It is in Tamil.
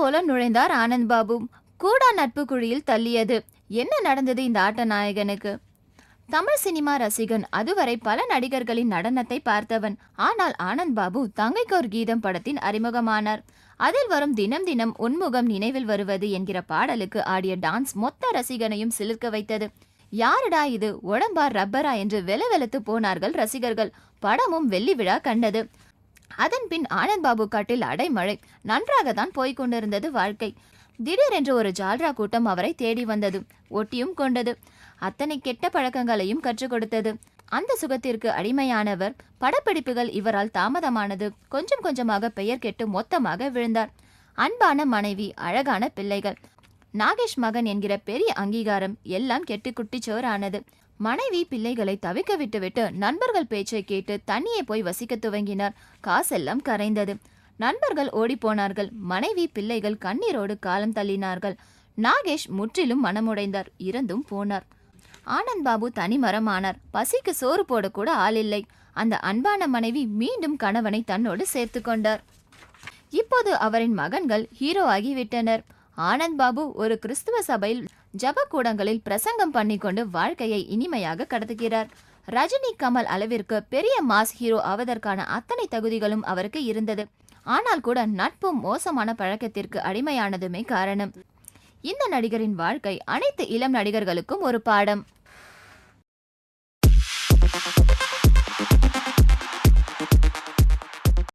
போல நுழைந்தார் ஆனந்த் பாபு. கூடா நட்பு குழியில் தள்ளியது. என்ன நடந்தது இந்த ஆட்ட நாயகனுக்கு? தமிழ் சினிமா ரசிகன் அதுவரை பல நடிகர்களின் நடனத்தை பார்த்தவன். ஆனால் ஆனந்த் பாபு தங்கைக்கு ஒரு கீதம் படத்தின் அறிமுகமானார். அதில் வரும் தினம் தினம் உன்முகம் நினைவில் வருவது என்கிற பாடலுக்கு ஆடிய டான்ஸ் மொத்த ரசிகனையும் சிலிர்க்க வைத்தது. யாருடா இது? உடம்பா ரப்பரா என்று வெலவெலத்து போனார்கள் ரசிகர்கள். படமும் வெள்ளி விழா கண்டது. அதன் பின் ஆனந்த் பாபு காட்டில் அடைமழை. நன்றாகத்தான் போய்க் கொண்டிருந்தது வாழ்க்கை. திடீரென்று ஒரு ஜால்ரா கூட்டம் அவரை தேடி வந்தது. ஒட்டியும் கொண்டது. அத்தனை கெட்ட பழக்கங்களையும் கற்றுக் கொடுத்தது. அந்த சுகத்திற்கு அடிமையானவர். படப்பிடிப்புகள் இவரால் தாமதமானது. கொஞ்சம் கொஞ்சமாக பெயர் கெட்டு மொத்தமாக விழுந்தார். அன்பான மனைவி அழகான பிள்ளைகள். நாகேஷ் மகன் என்கிற பெரிய அங்கீகாரம் எல்லாம் கெட்டு குட்டிச்சோறானது மனைவி பிள்ளைகளை தவிக்க விட்டுவிட்டு நண்பர்கள் பேச்சை கேட்டு தனியே போய் வசிக்க துவங்கினார். காசெல்லாம் கரைந்தது. நண்பர்கள் ஓடிப்போனார்கள். மனைவி பிள்ளைகள் கண்ணீரோடு காலம் தள்ளினார்கள். நாகேஷ் முற்றிலும் மனமுடைந்தார். இறந்தும் போனார். ஆனந்த் பாபு தனிமரமானார் பசிக்கு சோறு போட கூட ஆளில்லை அந்த அன்பான மனைவி மீண்டும் கணவனை தன்னோடு சேர்த்து கொண்டார். இப்போது அவரின் மகன்கள் ஹீரோ ஆகிவிட்டனர். ஆனந்த் பாபு ஒரு கிறிஸ்துவ சபையில் ஜபக்கூடங்களில் பிரசங்கம் பண்ணிக்கொண்டு வாழ்க்கையை இனிமையாக கடத்துகிறார். ரஜினி கமல் அளவிற்கு பெரிய மாஸ் ஹீரோ ஆவதற்கான அத்தனை தகுதிகளும் அவருக்கு இருந்தது. ஆனால் கூட நட்பும் மோசமான பழக்கத்திற்கு அடிமையானதுமே காரணம். இந்த நடிகரின் வாழ்க்கை அனைத்து இளம் நடிகர்களுக்கும் ஒரு பாடம்.